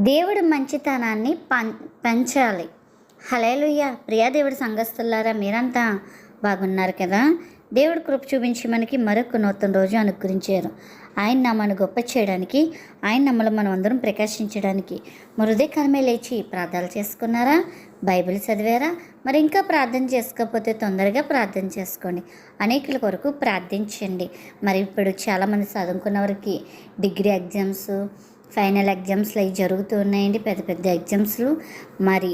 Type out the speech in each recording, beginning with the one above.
దేవుడు మంచితనాన్ని పం పెంచాలి. హలేలుయ్య ప్రియా దేవుడి సంఘస్థులారా మీరంతా బాగున్నారు కదా? దేవుడు కృప చూపించి మనకి మరొక నూతన రోజు అనుగ్రహించారు. ఆయన నమ్మను గొప్ప చేయడానికి ఆయన నమ్మలు మనం అందరం ప్రకాశించడానికి మరి లేచి ప్రార్థనలు చేసుకున్నారా? బైబిల్ చదివారా? మరి ఇంకా ప్రార్థన చేసుకోకపోతే తొందరగా ప్రార్థన చేసుకోండి. అనేకుల కొరకు ప్రార్థించండి. మరి ఇప్పుడు చాలామంది చదువుకున్న వారికి డిగ్రీ ఎగ్జామ్స్ ఫైనల్ ఎగ్జామ్స్లు అవి జరుగుతూ ఉన్నాయండి పెద్ద పెద్ద ఎగ్జామ్స్లు. మరి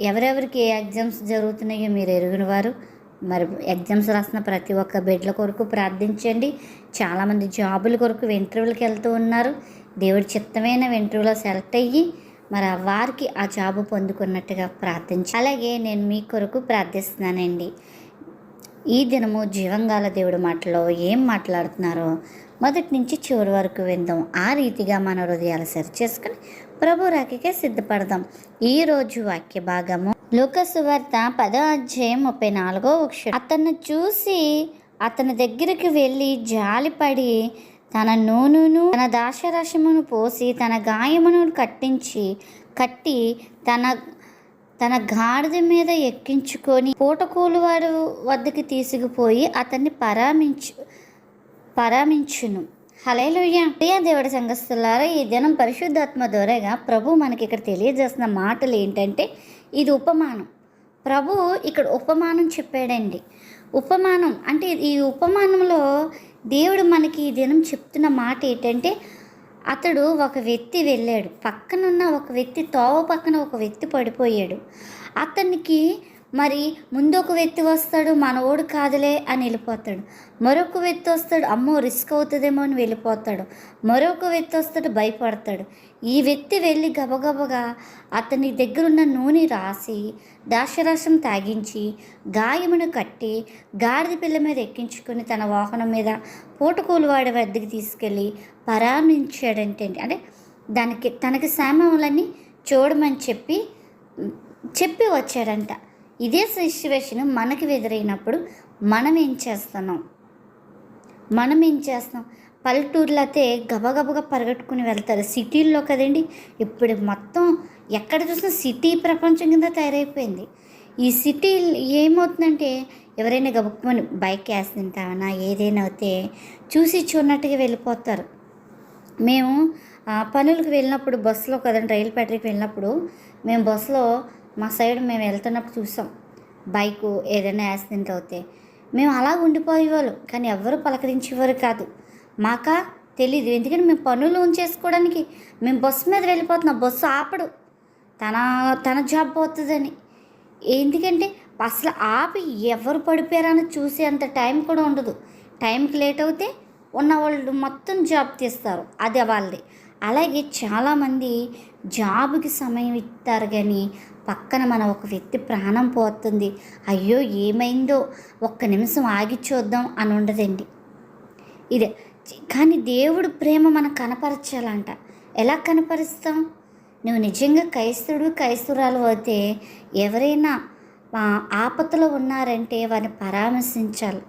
ఎవరెవరికి ఏ ఎగ్జామ్స్ జరుగుతున్నాయో మీరు ఎరుగున వారు మరి ఎగ్జామ్స్ రాసిన ప్రతి ఒక్క బిడ్డల కొరకు ప్రార్థించండి. చాలామంది జాబుల కొరకు ఇంటర్వ్యూలకు వెళ్తూ ఉన్నారు. దేవుడి చిత్తమైన ఇంటర్వ్యూలో సెలెక్ట్ అయ్యి మరి ఆ వారికి ఆ జాబు పొందుకున్నట్టుగా ప్రార్థించి అలాగే నేను మీ కొరకు ప్రార్థిస్తున్నానండి. ఈ దినము జీవంగాల దేవుడి మాటలో ఏం మాట్లాడుతున్నారో మొదటి నుంచి చివరి వరకు విందాం. ఆ రీతిగా మన హృదయాలు సరి చేసుకుని ప్రభు రాకకే సిద్ధపడదాం. ఈరోజు వాక్య భాగము లోకసువార్త పదో అధ్యాయం ముప్పై నాలుగో అక్షరం అతన్ని చూసి అతని దగ్గరికి వెళ్ళి జాలిపడి తన నూనెను తన దాశరసమును పోసి తన గాయమును కట్టించి కట్టి తన తన గాడిద మీద ఎక్కించుకొని పూటకూలు వాడు వద్దకి తీసుకుపోయి అతన్ని పరామించు పరామించును. హలేలుయ్య ప్రియ దేవుడి సంఘస్థులారా ఈ దినం పరిశుద్ధాత్మ ద్వారాగా ప్రభు మనకి ఇక్కడ తెలియజేస్తున్న మాటలు ఏంటంటే ఇది ఉపమానం. ప్రభు ఇక్కడ ఉపమానం చెప్పాడండి. ఉపమానం అంటే ఈ ఉపమానంలో దేవుడు మనకి ఈ దినం చెప్తున్న మాట ఏంటంటే అతడు ఒక వ్యక్తి వెళ్ళాడు. పక్కనున్న ఒక వ్యక్తి తోవ పక్కన ఒక వ్యక్తి పడిపోయాడు. అతనికి మరి ముందు ఒక వ్యక్తి వస్తాడు మనోడు కాదులే అని వెళ్ళిపోతాడు. మరొక వ్యక్తి వస్తాడు అమ్మో రిస్క్ అవుతుందేమో అని వెళ్ళిపోతాడు. మరొక వ్యక్తి వస్తాడు భయపడతాడు. ఈ వ్యక్తి వెళ్ళి గబగబగా అతని దగ్గరున్న నూనె రాసి దాక్షరసం తాగించి గాయమును కట్టి గాడిద పిల్ల మీద ఎక్కించుకొని తన వాహనం మీద పూటకూలువాడి వద్దకు తీసుకెళ్ళి పరామర్శించాడంటే అంటే దానికి తనకి సామాన్లన్నీ చూడమని చెప్పి చెప్పి వచ్చాడంట. ఇదే సిచ్యువేషన్ మనకి ఎదురైనప్పుడు మనం ఏం చేస్తున్నాం? మనం ఏం చేస్తాం పల్లెటూర్లో అయితే గబగబగా పరిగెట్టుకుని వెళ్తారు. సిటీల్లో కదండి ఇప్పుడు మొత్తం ఎక్కడ చూసినా సిటీ ప్రపంచం కింద తయారైపోయింది. ఈ సిటీ ఏమవుతుందంటే ఎవరైనా గబుక్కుమని బైక్ వేస్తుంటామన్నా ఏదైనా అయితే చూసి చూడనట్టుగా వెళ్ళిపోతారు. మేము ఆ, పనులకు వెళ్ళినప్పుడు బస్సులో కదండి రైలు పట్రికి వెళ్ళినప్పుడు మేము బస్సులో మా సైడ్ మేము వెళ్తున్నప్పుడు చూసాం. బైకు ఏదైనా యాక్సిడెంట్ అవుతే. మేము అలా ఉండిపోయేవాళ్ళు కానీ ఎవ్వరూ పలకరించేవారు కాదు. మాకా తెలీదు ఎందుకంటే మేము పనులు ఉంచేసుకోవడానికి మేము బస్సు మీద వెళ్ళిపోతున్నాం బస్సు ఆపడు. తన తన జాబ్ పోతుందని. ఎందుకంటే అసలు ఆపి ఎవరు పడిపోయారని చూసే అంత టైం కూడా ఉండదు. టైంకి లేట్ అవుతే ఉన్న వాళ్ళు మొత్తం జాబ్ తీస్తారు అది వాళ్ళది. అలాగే చాలామంది జాబ్కి సమయం ఇస్తారు కానీ పక్కన మన ఒక వ్యక్తి ప్రాణం పోతుంది. అయ్యో ఏమైందో? ఒక్క నిమిషం ఆగి చూద్దాం అని ఉండదండి. ఇదే కానీ దేవుడు ప్రేమ మనం కనపరచాలంట. ఎలా కనపరుస్తాం? నువ్వు నిజంగా క్రైస్తుడు క్రైస్తురాలు అయితే ఎవరైనా ఆ, ఆపదలో ఉన్నారంటే వారిని పరామర్శించాలి.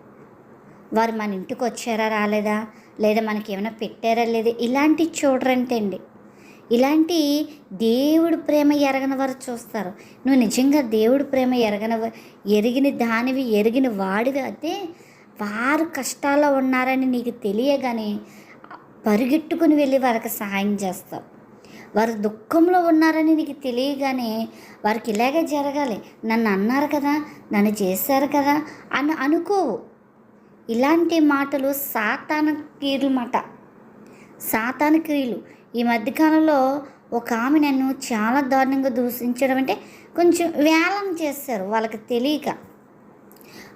వారు మన ఇంటికి వచ్చారా రాలేదా? లేదా మనకి ఏమైనా పెట్టారా లేదా? ఇలాంటి చూడరంటే అండి ఇలాంటి దేవుడు ప్రేమ ఎరగని వారు చూస్తారు. నువ్వు నిజంగా దేవుడు ప్రేమ ఎరగన ఎరిగిన దానివి ఎరిగిన వాడివి అయితే వారు కష్టాల్లో ఉన్నారని నీకు తెలియగానే పరిగెట్టుకుని వెళ్ళి వారికి సహాయం చేస్తావు వారు దుఃఖంలో ఉన్నారని నీకు తెలియగానే వారికి ఇలాగే జరగాలి. నన్ను అన్నారు కదా నన్ను చేశారు కదా అని అనుకోవు. ఇలాంటి మాటలు సాతాన క్రియలు మాట సాతాన క్రియలు ఈ మధ్యకాలంలో ఒక ఆమె నన్ను చాలా దారుణంగా దూషించడం అంటే కొంచెం వేలం చేస్తారు వాళ్ళకి తెలియక.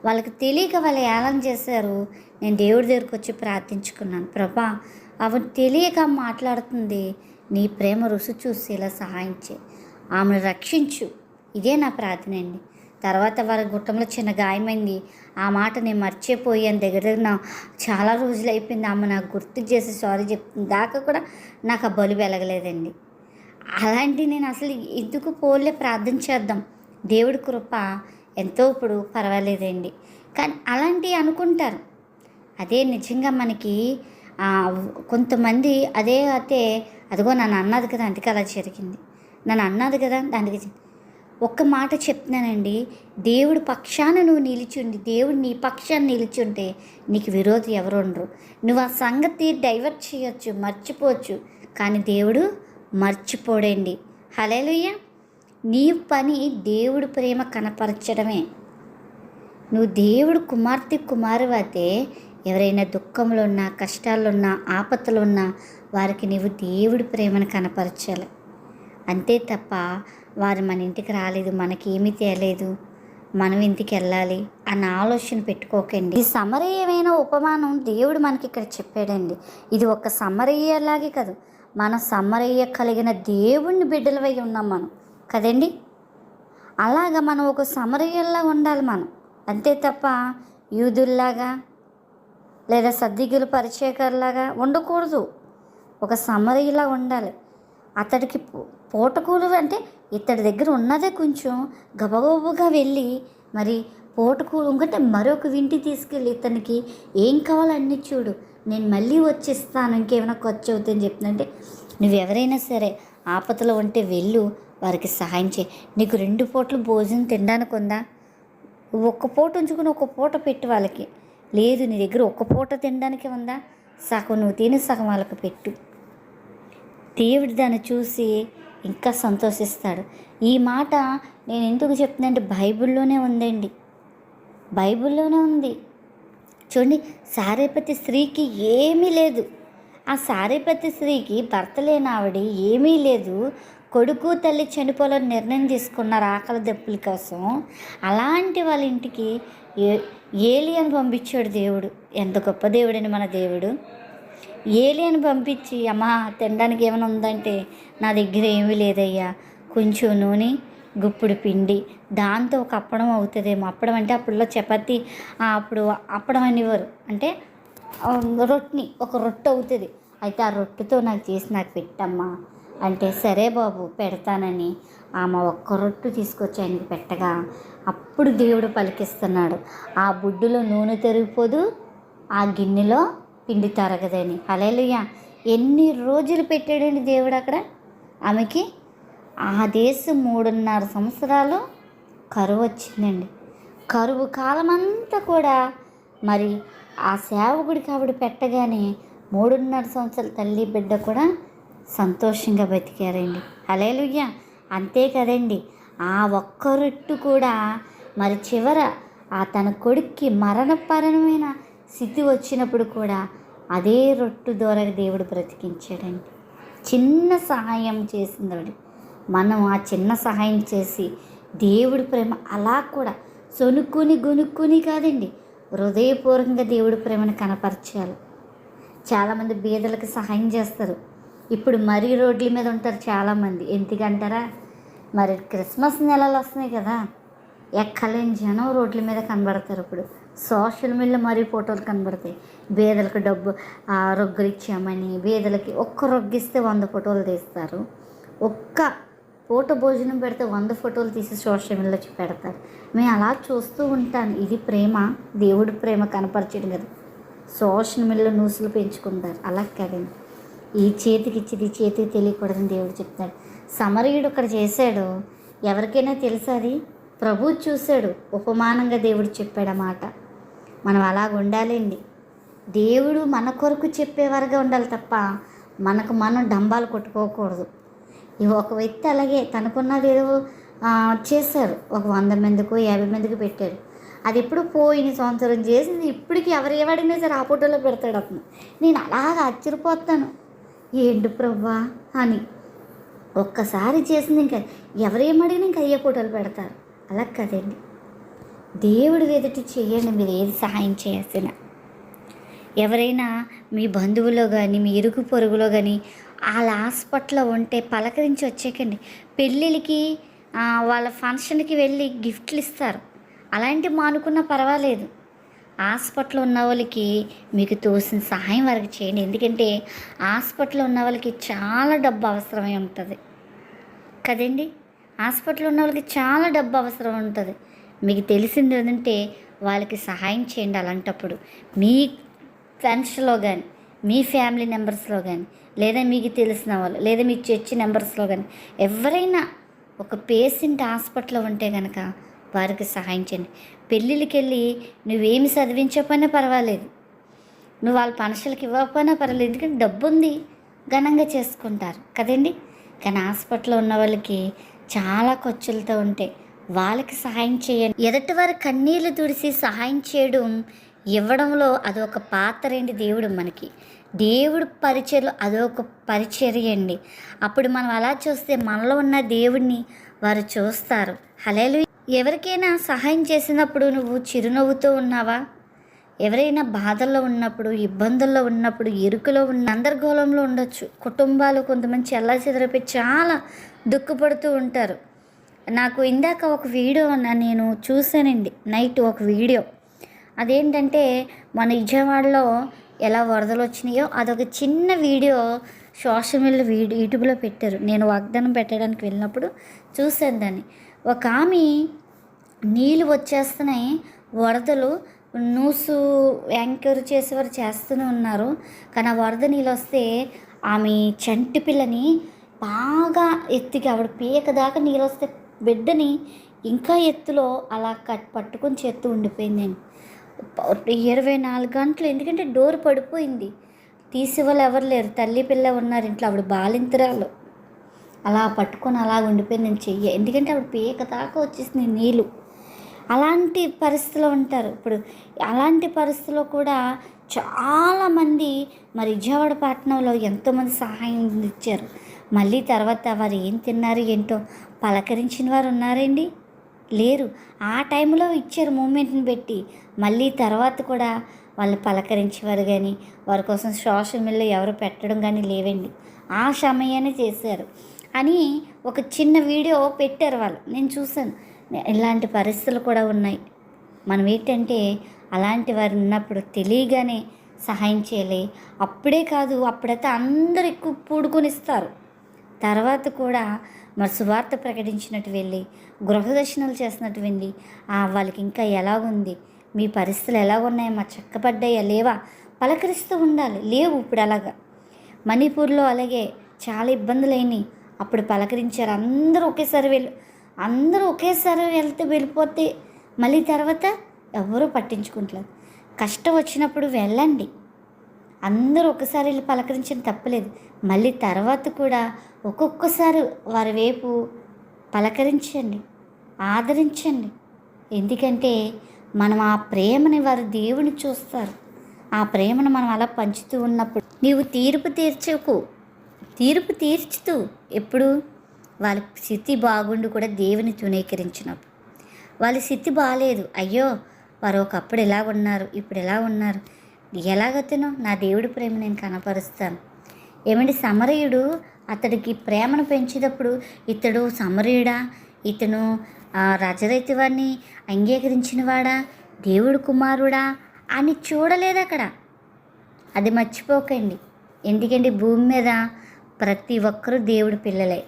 వాళ్ళకి తెలియక వాళ్ళు ఏలం చేశారు. నేను దేవుడి దగ్గరికి వచ్చి ప్రార్థించుకున్నాను. ప్రభా ఆమె తెలియక మాట్లాడుతుంది. నీ ప్రేమ రుచి చూసి ఇలా సహాయం ఆమెను రక్షించు. ఇదే నా ప్రార్థన అండి. తర్వాత వారి గుట్టంలో చిన్న గాయమైంది. ఆ మాట నేను మర్చిపోయాను దగ్గర దగ్గర నా చాలా రోజులు అయిపోయింది. ఆమె నాకు గుర్తు చేసి సారీ చెప్తుంది. దాకా కూడా నాకు ఆ బలు వెలగలేదండి. అలాంటి నేను అసలు ఎందుకు పోలే ప్రార్థన చేద్దాం. దేవుడి కృప ఎంతో ఇప్పుడు పర్వాలేదండి. కానీ అలాంటివి అనుకుంటారు. అదే నిజంగా మనకి కొంతమంది అదే అయితే అదిగో నన్ను అన్నది కదా అందుకే అలా జరిగింది. నన్ను అన్నది కదా దానికి ఒక్క మాట చెప్తున్నానండి. దేవుడు పక్షాన నువ్వు నిలిచుండి దేవుడు నీ పక్షాన్ని నిలిచుంటే నీకు విరోధి ఎవరు ఉండరు నువ్వు ఆ సంగతి డైవర్ట్ చేయొచ్చు మర్చిపోవచ్చు. కానీ దేవుడు మర్చిపోడండి. హలేలుయ్య నీ పని దేవుడు ప్రేమ కనపరచడమే. నువ్వు దేవుడు కుమార్తె కుమారువు అయితే ఎవరైనా దుఃఖంలో ఉన్నా కష్టాల్లో ఉన్నా ఉన్నా వారికి నీవు దేవుడి ప్రేమను కనపరచాలి. అంతే తప్ప వారు మన ఇంటికి రాలేదు మనకేమీ తేలేదు మనం ఇంటికి వెళ్ళాలి అన్న ఆలోచన పెట్టుకోకండి. ఈ సమరయ్యమైన ఉపమానం దేవుడు మనకి ఇక్కడ చెప్పాడండి. ఇది ఒక సమరయ్యలాగే కాదు మన సమరయ్య కలిగిన దేవుణ్ణి బిడ్డలవై ఉన్నాం మనం. కదండి? అలాగా మనం ఒక సమరయ్యల్లా ఉండాలి మనం. అంతే తప్ప యూదుల్లాగా లేదా సద్దిగులు పరిచయకర్లాగా ఉండకూడదు. ఒక సమరయ్యలా ఉండాలి. అతడికి పూటకూలు అంటే ఇతడి దగ్గర ఉన్నదే కొంచెం గబగబగా వెళ్ళి మరి పూటకూలు ఇంకంటే మరొక వింటి తీసుకెళ్ళి ఇతనికి ఏం కావాలో అన్ని చూడు. నేను మళ్ళీ వచ్చేస్తాను ఇంకేమైనా ఖర్చు అవుతుందని చెప్తుందంటే నువ్వు ఎవరైనా సరే ఆపదలో ఉంటే వెళ్ళు వారికి సహాయం చేయి. నీకు రెండు పూటలు భోజనం తినడానికి ఉందా? ఒక్క పూట ఉంచుకుని ఒక పూట పెట్టు వాళ్ళకి. లేదు నీ దగ్గర ఒక్క పూట తినడానికి ఉందా? సగం నువ్వు తిని సగం వాళ్ళకి పెట్టు. దేవుడు దాన్ని చూసి ఇంకా సంతోషిస్తాడు. ఈ మాట నేను ఎందుకు చెప్తున్నానంటే బైబిల్లోనే ఉందండి. బైబిల్లోనే ఉంది. చూడండి సారేపతి స్త్రీకి ఏమీ లేదు. ఆ సారేపతి స్త్రీకి భర్త లేని ఆవిడ ఏమీ లేదు. కొడుకు తల్లి చనిపోవాలని నిర్ణయం తీసుకున్నారు ఆకలి దెప్పుల కోసం. అలాంటి వాళ్ళ ఇంటికి ఏ ఏలియన్ పంపించాడు దేవుడు. ఎంత గొప్ప దేవుడని మన దేవుడు. ఏలియన్ పంపించి అమ్మా తినడానికి ఏమైనా ఉందంటే నా దగ్గర ఏమీ లేదయ్యా. కొంచెం నూనె గుప్పుడు పిండి దాంతో ఒక అప్పడం అవుతుందేమో. అప్పడం అంటే అప్పుడులో చపాతి అప్పుడు అప్పడం అనేవారు. అంటే రొట్టిని రొట్టెని ఒక రొట్టె అవుతుంది. అయితే ఆ రొట్టెతో నాకు చేసి నాకు పెట్టమ్మా. అంటే సరే బాబు పెడతానని. ఆమె ఒక్క రొట్టు తీసుకొచ్చి ఆయనకి పెట్టగా అప్పుడు దేవుడు పలికిస్తున్నాడు. ఆ బుడ్డులో నూనె తెరిగిపోదు ఆ గిన్నెలో పిండి తరగదని. హలేలుయ్య ఎన్ని రోజులు పెట్టాడండి దేవుడు అక్కడ? ఆమెకి ఆ దేశం మూడున్నర సంవత్సరాలు కరువు వచ్చిందండి. కరువు కాలమంతా కూడా మరి ఆ సేవకుడికి ఆవిడ పెట్టగానే మూడున్నర సంవత్సరాల తల్లి బిడ్డ కూడా సంతోషంగా బతికారండి. అలేలుయ్య అంతే కదండి. ఆ ఒక్క రొట్టు కూడా మరి చివర ఆ తన కొడుక్కి మరణపరమైన స్థితి వచ్చినప్పుడు కూడా అదే రొట్టు ద్వారా దేవుడు బ్రతికించాడండి. చిన్న సహాయం చేసిందండి మనం ఆ చిన్న సహాయం చేసి దేవుడి ప్రేమ అలా కూడా సొనుక్కుని గొనుక్కుని కాదండి హృదయపూర్వకంగా దేవుడి ప్రేమను కనపరచాలి. చాలామంది బీదలకు సహాయం చేస్తారు. ఇప్పుడు మరీ రోడ్ల మీద ఉంటారు చాలామంది. ఎందుకంటారా? మరి క్రిస్మస్ నెలలు వస్తున్నాయి కదా. ఎక్కలేని జనం రోడ్ల మీద కనబడతారు ఇప్పుడు. సోషల్ మీడియాలో మరీ ఫోటోలు కనబడతాయి. బీదలకు డబ్బు ఆ, రొగ్గులు ఇచ్చామని బీదలకి ఒక్క రొగ్గిస్తే వంద ఫోటోలు తీస్తారు. ఒక్క పూట భోజనం పెడితే వంద ఫోటోలు తీసి సోషల్ మీడియాలో పెడతారు. మేము అలా చూస్తూ ఉంటాను. ఇది ప్రేమ దేవుడి ప్రేమ కనపరచడం కదా. సోషల్ మీడియాలో న్యూస్లు పెంచుకుంటారు. అలా కాదండి ఈ చేతికి ఇచ్చింది ఈ చేతికి తెలియకూడదని దేవుడు చెప్తాడు. సమరయుడు ఒకటి చేశాడు. ఎవరికైనా తెలుసా అది? ప్రభు చూశాడు. ఉపమానంగా దేవుడు చెప్పాడు అన్నమాట మనం అలాగ ఉండాలండి. దేవుడు మన కొరకు చెప్పేవారుగా ఉండాలి తప్ప మనకు మనం డంబాలు కొట్టుకోకూడదు. ఇవి ఒక వ్యక్తి అలాగే తనకున్నది ఏదో చేశారు. ఒక వంద మందికో యాభై మందికి పెట్టారు అది ఎప్పుడు పోయిన సంవత్సరం చేసింది ఇప్పటికి ఎవరు ఏమడినా సరే ఆ ఫోటోలో పెడతాడు అతను. నేను అలాగ ఆశ్చర్యపోతాను. ఏంటి ప్రభా అని. ఒక్కసారి చేసింది ఇంకా ఎవరేమడిగినా ఇంకా అయ్యే ఫోటోలు పెడతారు. అలా కదండి. దేవుడు ఎదుటి చేయండి మీరు ఏది సహాయం చేయాల్సిన? ఎవరైనా మీ బంధువులో కానీ మీ ఇరుగు పొరుగులో కానీ వాళ్ళ హాస్పిటల్లో ఉంటే పలకరించి వచ్చేకండి. పెళ్ళిళ్ళకి వాళ్ళ ఫంక్షన్కి వెళ్ళి గిఫ్ట్లు ఇస్తారు. అలాంటివి మానుకున్నా పర్వాలేదు. హాస్పిటల్లో ఉన్న వాళ్ళకి మీకు తోసిన సహాయం వరకు చేయండి. ఎందుకంటే హాస్పిటల్లో ఉన్న వాళ్ళకి చాలా డబ్బు అవసరమై ఉంటుంది. కదండి? హాస్పిటల్లో ఉన్న వాళ్ళకి చాలా డబ్బు అవసరం ఉంటుంది. మీకు తెలిసింది ఏంటంటే వాళ్ళకి సహాయం చేయండి అలాంటప్పుడు. మీ ఫ్రెండ్స్లో కానీ మీ ఫ్యామిలీ మెంబర్స్లో కానీ లేదా మీకు తెలిసిన వాళ్ళు లేదా మీ చర్చి మెంబర్స్లో కానీ ఎవరైనా ఒక పేషెంట్ హాస్పిటల్లో ఉంటే కనుక వారికి సహాయం చేయండి. పెళ్ళిళ్ళకి వెళ్ళి నువ్వేమి చదివించకపోయినా పర్వాలేదు. నువ్వు వాళ్ళ పనసలకి ఇవ్వకపోయినా పర్వాలేదు. ఎందుకంటే డబ్బు ఉంది ఘనంగా చేసుకుంటారు. కదండి? కానీ హాస్పిటల్లో ఉన్న వాళ్ళకి చాలా ఖర్చులతో ఉంటాయి వాళ్ళకి సహాయం చేయండి. ఎదుటి వారి కన్నీళ్ళు తుడిసి సహాయం చేయడం ఇవ్వడంలో అదొక పాత్ర ఏంటి దేవుడు మనకి. దేవుడు పరిచయలు అదొక పరిచర్య అండి. అప్పుడు మనం అలా చూస్తే మనలో ఉన్న దేవుడిని వారు చూస్తారు. హలేలు ఎవరికైనా సహాయం చేసినప్పుడు నువ్వు చిరునవ్వుతో ఉన్నావా? ఎవరైనా బాధల్లో ఉన్నప్పుడు ఇబ్బందుల్లో ఉన్నప్పుడు ఇరుకులో ఉన్న గందరగోళంలో ఉండొచ్చు. కుటుంబాలు కొంతమంది చెల్లా చెదరైపోయి చాలా దుఃఖపడుతూ ఉంటారు. నాకు ఇందాక ఒక వీడియో నేను చూశానండి నైట్ ఒక వీడియో. అదేంటంటే మన విజయవాడలో ఎలా వరదలు వచ్చినాయో అదొక చిన్న వీడియో సోషల్ మీడియా వీడియో యూట్యూబ్లో పెట్టారు. నేను వాగ్దానం పెట్టడానికి వెళ్ళినప్పుడు చూశాను దాన్ని. ఒక ఆమె నీళ్ళు వచ్చేస్తున్నాయి వరదలు నూసు యాంకర్ చేసేవారు చేస్తూనే ఉన్నారు. కానీ ఆ వరద నీళ్ళు వస్తే ఆమె చంటి పిల్లని బాగా ఎత్తికి ఆవిడ పీక దాకా నీళ్ళు వస్తే బిడ్డని ఇంకా ఎత్తులో అలా కట్ పట్టుకుని చేత్తు ఉండిపోయిందండి ఇరవై నాలుగు గంటలు ఎందుకంటే డోర్ పడిపోయింది. తీసేవాళ్ళు ఎవరు లేరు. తల్లి పిల్ల ఉన్నారు ఇంట్లో. ఆవిడ బాలింతరాలు. అలా పట్టుకొని అలా ఉండిపోయింది నేను చెయ్యి. ఎందుకంటే ఆవిడ పీక దాకా వచ్చేసింది నీళ్ళు అలాంటి పరిస్థితిలో ఉంటారు. ఇప్పుడు అలాంటి పరిస్థితిలో కూడా చాలామంది మరి విజయవాడ పట్టణంలో ఎంతోమంది సహాయం ఇచ్చారు. మళ్ళీ తర్వాత వారు ఏం తిన్నారు ఏంటో పలకరించిన వారు ఉన్నారండి? లేరు. ఆ టైంలో ఇచ్చారు మూమెంట్ని పెట్టి. మళ్ళీ తర్వాత కూడా వాళ్ళు పలకరించేవారు కానీ వారి కోసం సోషల్ మీడియాలో ఎవరు పెట్టడం కానీ లేవండి. ఆ సమయాన్ని చేశారు. అని ఒక చిన్న వీడియో పెట్టారు వాళ్ళు. నేను చూశాను. ఇలాంటి పరిస్థితులు కూడా ఉన్నాయి. మనం ఏంటంటే అలాంటి వారు ఉన్నప్పుడు తెలియగానే సహాయం చేయాలి. అప్పుడే కాదు అప్పుడైతే అందరు ఎక్కువ పూడుకొని ఇస్తారు. తర్వాత కూడా మరి సువార్త ప్రకటించినట్టు వెళ్ళి గృహదర్శనాలు చేసినట్టు వెళ్ళి వాళ్ళకి ఇంకా ఎలా ఉంది మీ పరిస్థితులు ఎలా ఉన్నాయమ్మా మా చక్కబడ్డాయా? లేవా? పలకరిస్తూ ఉండాలి. లేవు ఇప్పుడు అలాగా. మణిపూర్లో అలాగే చాలా ఇబ్బందులు అయినాయి. అప్పుడు పలకరించారు. అందరూ ఒకేసారి వెళ్ళి అందరూ ఒకేసారి వెళ్తే వెళ్ళిపోతే మళ్ళీ తర్వాత ఎవరూ పట్టించుకుంటలేదు. కష్టం వచ్చినప్పుడు వెళ్ళండి. అందరూ ఒకసారి వెళ్ళి పలకరించడం తప్పలేదు. మళ్ళీ తర్వాత కూడా ఒక్కొక్కసారి వారి వైపు పలకరించండి ఆదరించండి. ఎందుకంటే మనం ఆ ప్రేమని వారు దేవుని చూస్తారు. ఆ ప్రేమను మనం అలా పంచుతూ ఉన్నప్పుడు నీవు తీర్పు తీర్చకు తీర్పు తీర్చుతూ ఎప్పుడు వాళ్ళ స్థితి బాగుండి కూడా దేవుని తునీకరించినప్పుడు వాళ్ళ స్థితి బాగాలేదు అయ్యో వారు ఒకప్పుడు ఎలా ఉన్నారు ఇప్పుడు ఎలా ఉన్నారు ఎలాగతను నా దేవుడి ప్రేమ నేను కనపరుస్తాను. ఏమండి సమరయుడు అతడికి ప్రేమను పెంచేటప్పుడు ఇతడు సమరయుడా? ఇతను ఆ, రజరైతు అంగీకరించినవాడా? అంగీకరించిన వాడా దేవుడు కుమారుడా? అని చూడలేదు అక్కడ అది మర్చిపోకండి. ఎందుకంటే భూమి మీద ప్రతి ఒక్కరూ దేవుడి పిల్లలే.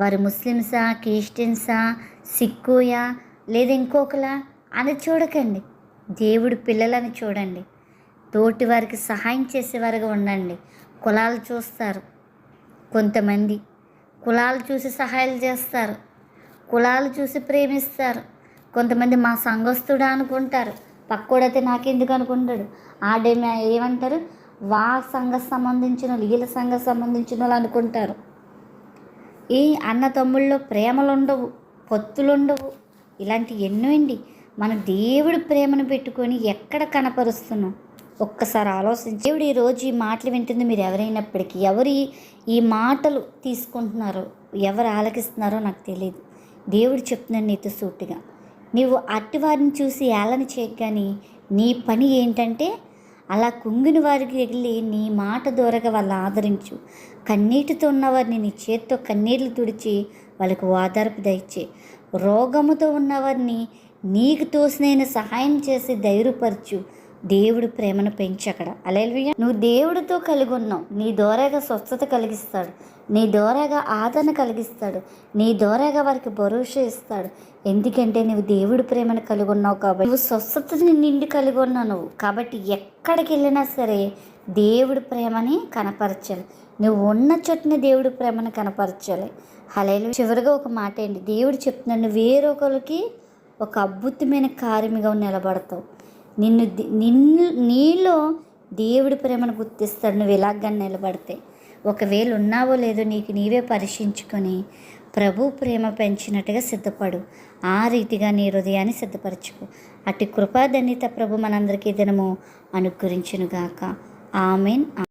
వారు ముస్లిమ్సా క్రిస్టియన్సా సిక్కుయా లేదా ఇంకొకలా అని చూడకండి. దేవుడి పిల్లలని చూడండి. తోటి వారికి సహాయం చేసేవారుగా ఉండండి. కులాలు చూస్తారు. కొంతమంది కులాలు చూసి సహాయాలు చేస్తారు. కులాలు చూసి ప్రేమిస్తారు. కొంతమంది మా సంఘస్థుడా అనుకుంటారు. పక్కోడైతే నాకెందుకు అనుకుంటాడు? ఆడేమే ఏమంటారు? వా సంఘ సంబంధించిన వీళ్ళ సంఘ సంబంధించిన వాళ్ళు అనుకుంటారు. ఈ అన్న తమ్ముళ్ళలో ప్రేమలు ఉండవు పొత్తులు ఉండవు ఇలాంటి ఎన్నో అండి. మన దేవుడు ప్రేమను పెట్టుకొని ఎక్కడ కనపరుస్తున్నాం? ఒక్కసారి ఆలోచించి దేవుడు ఈ రోజు ఈ మాటలు వింటుంది మీరు ఎవరైనప్పటికీ. ఎవరు ఈ- మాటలు తీసుకుంటున్నారో ఎవరు ఆలకిస్తున్నారో నాకు తెలియదు దేవుడు చెప్తున్నాడు నీతో సూటిగా. నీవు అట్టి వారిని చూసి ఏలని చేయక కానీ నీ పని ఏంటంటే అలా కుంగిన వారికి వెళ్ళి నీ మాట దూరగా వాళ్ళు ఆదరించు. కన్నీటితో ఉన్నవారిని నీ చేత్తో కన్నీళ్ళు తుడిచి వాళ్ళకు ఓదార్పు దయచే. రోగముతో ఉన్నవారిని నీకు తోసినైన సహాయం చేసి ధైర్యపరచు. దేవుడు ప్రేమను పెంచక్కడ అలేలుయ్య నువ్వు దేవుడితో కలిగి ఉన్నావు నీ దోరగా స్వస్థత కలిగిస్తాడు. నీ దోరగా ఆదరణ కలిగిస్తాడు. నీ దోరగా వారికి భరోసా ఇస్తాడు. ఎందుకంటే నువ్వు దేవుడి ప్రేమను కలిగి ఉన్నావు కాబట్టి. నువ్వు స్వస్థతని నిండి కలిగి ఉన్నావు నువ్వు. కాబట్టి ఎక్కడికి వెళ్ళినా సరే దేవుడి ప్రేమని కనపరచాలి. నువ్వు ఉన్న చోటున దేవుడి ప్రేమను కనపరచాలి. అలాగే చివరిగా ఒక మాట ఏంటి దేవుడు చెప్తున్నాడు నువ్వు వేరొకరికి ఒక అద్భుతమైన కార్యమిగా నిలబడతావు. నిన్ను నిన్ను నీలో దేవుడి ప్రేమను గుర్తిస్తాడు. నువ్వు ఇలాగ నిలబడితే. ఒకవేళ ఉన్నావో లేదో నీకు నీవే పరీక్షించుకొని ప్రభు ప్రేమ పెంచినట్టుగా సిద్ధపడు. ఆ రీతిగా నీ హృదయాన్ని సిద్ధపరచుకో. అటు కృపాధన్యత ప్రభు మనందరికీ దినము అనుగ్రహించునుగాక. ఆమెన్.